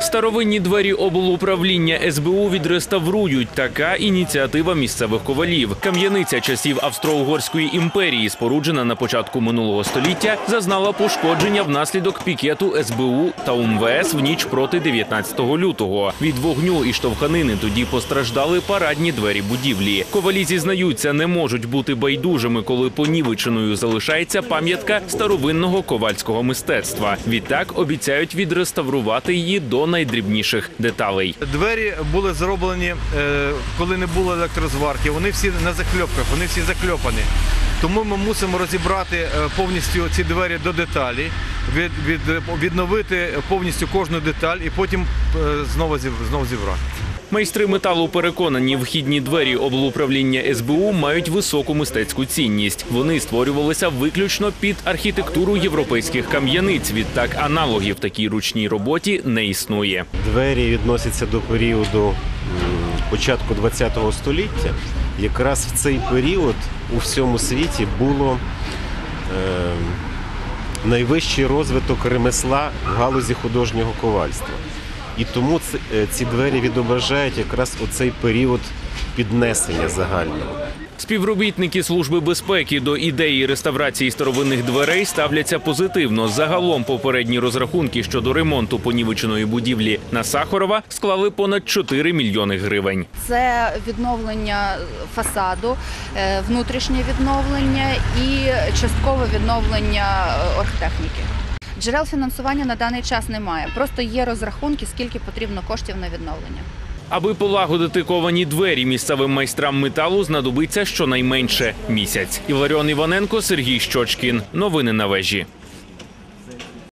Старовинні двері облуправління СБУ відреставрують. Така ініціатива місцевих ковалів. Кам'яниця часів Австро-Угорської імперії, споруджена на початку минулого століття, зазнала пошкодження внаслідок пікету СБУ та УМВС в ніч проти 19 лютого. Від вогню і штовханини тоді постраждали парадні двері будівлі. Ковалі зізнаються, не можуть бути байдужими, коли понівеченою залишається пам'ятка старовинного ковальського мистецтва. Відтак обіцяють відреставрувати її до найдрібніших деталей. Двері були зроблені, е, коли не було електрозварки. Вони всі на закльопках, вони всі закльопані. Тому ми мусимо розібрати е, повністю ці двері до деталі, від, від, відновити повністю кожну деталь і потім е, знову, знову зібрати. Майстри металу переконані, вхідні двері облуправління СБУ мають високу мистецьку цінність. Вони створювалися виключно під архітектуру європейських кам'яниць. Відтак аналогів такій ручній роботі не існує. Двері відносяться до періоду початку ХХ століття. Якраз в цей період у всьому світі було е, найвищий розвиток ремесла в галузі художнього ковальства. І тому е, ці двері відображають якраз оцей період піднесення загального. Співробітники служби безпеки до ідеї реставрації старовинних дверей ставляться позитивно. Загалом попередні розрахунки щодо ремонту понівеченої будівлі на Сахарова склали понад 4 мільйони гривень. Це відновлення фасаду, е, внутрішнє відновлення і часткове відновлення е, оргтехніки. Джерел фінансування на даний час немає. Просто є розрахунки, скільки потрібно коштів на відновлення. Аби полагодити ковані двері місцевим майстрам металу знадобиться щонайменше місяць. Іваріон Іваненко, Сергій Щочкін. Новини на вежі.